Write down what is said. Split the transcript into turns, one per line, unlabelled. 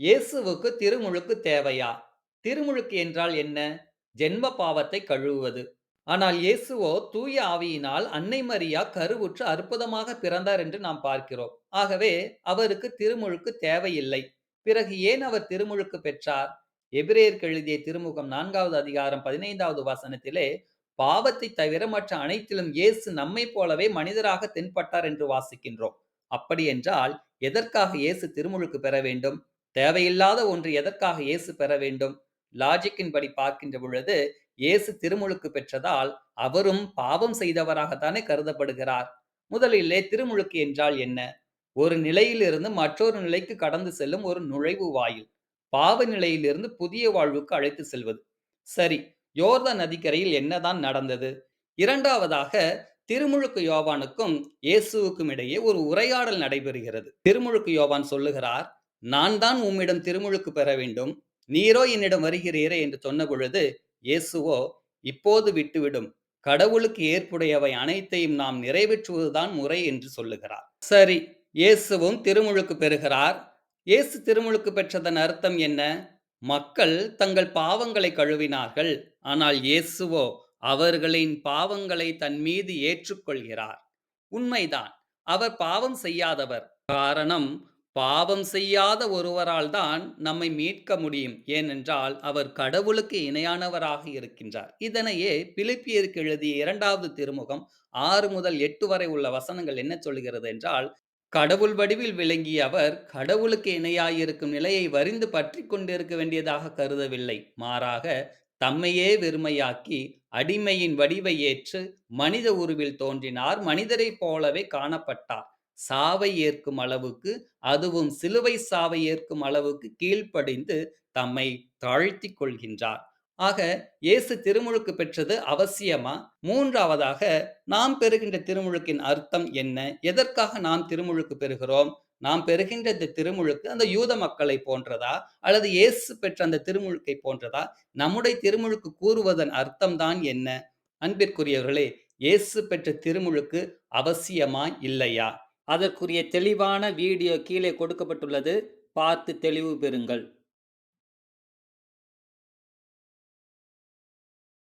இயேசுவுக்கு திருமுழுக்கு தேவையா? திருமுழுக்கு என்றால் என்ன? ஜென்ம பாவத்தை கழுவுவது. ஆனால் இயேசுவோ தூய ஆவியினால் அன்னை மரியா கருவுற்று அற்புதமாக பிறந்தார் என்று நாம் பார்க்கிறோம். ஆகவே அவருக்கு திருமுழுக்கு தேவையில்லை. பிறகு ஏன் அவர் திருமுழுக்கு பெற்றார்? எபிரேயருக்கு எழுதிய திருமுகம் நான்காவது அதிகாரம் 15வது வசனத்திலே, பாவத்தை தவிர மற்ற அனைத்திலும் இயேசு நம்மைப் போலவே மனிதராக தென்பட்டார் என்று வாசிக்கின்றோம். அப்படியென்றால் எதற்காக இயேசு திருமுழுக்கு பெற வேண்டும்? தேவையில்லாத ஒன்று எதற்காக இயேசு பெற வேண்டும்? லாஜிக்கின் படி பார்க்கின்ற பொழுது, இயேசு திருமுழுக்கு பெற்றதால் அவரும் பாவம் செய்தவராகத்தானே கருதப்படுகிறார். முதலிலே திருமுழுக்கு என்றால் என்ன? ஒரு நிலையிலிருந்து மற்றொரு நிலைக்கு கடந்து செல்லும் ஒரு நுழைவு வாயில். பாவ நிலையிலிருந்து புதிய வாழ்வுக்கு அழைத்து செல்வது. சரி, யோர்த நதிக்கரையில் என்னதான் நடந்தது? இரண்டாவதாக திருமுழுக்கு யோவானுக்கும் இயேசுவுக்கும் இடையே ஒரு உரையாடல் நடைபெறுகிறது. திருமுழுக்கு யோவான் சொல்லுகிறார், நான் தான் உம்மிடம் திருமுழுக்கு பெற வேண்டும். நீரோ என்னிடம் வருகிறீரே என்று சொன்ன பொழுது, இயேசுவோ இப்போது விட்டுவிடும். கடவுளுக்கு ஏற்புடையவை அனைத்தையும் நாம் நிறைவேற்றுவதுதான் முறை என்று சொல்லுகிறார். சரி, இயேசுவும் திருமுழுக்கு பெறுகிறார். இயேசு திருமுழுக்கு பெற்றதன் அர்த்தம் என்ன? மக்கள் தங்கள் பாவங்களை கழுவினார்கள். ஆனால் இயேசுவோ அவர்களின் பாவங்களை தன் மீது ஏற்றுக்கொள்கிறார். உண்மைதான். அவர் பாவம் செய்யாதவர். காரணம் பாவம் செய்யாத ஒருவரால் தான் நம்மை மீட்க முடியும். ஏனென்றால் அவர் கடவுளுக்கு இணையானவராக இருக்கின்றார். இதனையே பிலிப்பியருக்கு எழுதிய இரண்டாவது திருமுகம் ஆறு முதல் எட்டு வரை உள்ள வசனங்கள் என்ன சொல்கிறது என்றால், கடவுள் வடிவில் விளங்கிய அவர் கடவுளுக்கு இணையாயிருக்கும் நிலையை வரிந்து பற்றி கொண்டிருக்க வேண்டியதாக கருதவில்லை. மாறாக தம்மையே வெறுமையாக்கி அடிமையின் வடிவை ஏற்று மனித உருவில் தோன்றினார். மனிதரைப் போலவே காணப்பட்டார். சாவை ஏற்கும் அளவுக்கு அதுவும் சிலுவை சாவை ஏற்கும் அளவுக்கு கீழ்ப்படிந்து தம்மை தாழ்த்திக் கொள்கின்றார். ஆக இயேசு திருமுழுக்கு பெற்றது அவசியமா? மூன்றாவதாக நாம் பெறுகின்ற திருமுழுக்கின் அர்த்தம் என்ன? எதற்காக நாம் திருமுழுக்கு பெறுகிறோம்? நாம் பெறுகின்ற இந்த திருமுழுக்கு அந்த யூத மக்களை போன்றதா? அல்லது இயேசு பெற்ற அந்த திருமுழுக்கை போன்றதா? நம்முடைய திருமுழுக்கு கூறுவதன் அர்த்தம் தான் என்ன? அன்பிற்குரியவர்களே, இயேசு பெற்ற திருமுழுக்கு அவசியமா? இல்லையா? அதற்குரிய தெளிவான வீடியோ கீழே கொடுக்கப்பட்டுள்ளது. பார்த்து தெளிவு பெறுங்கள்.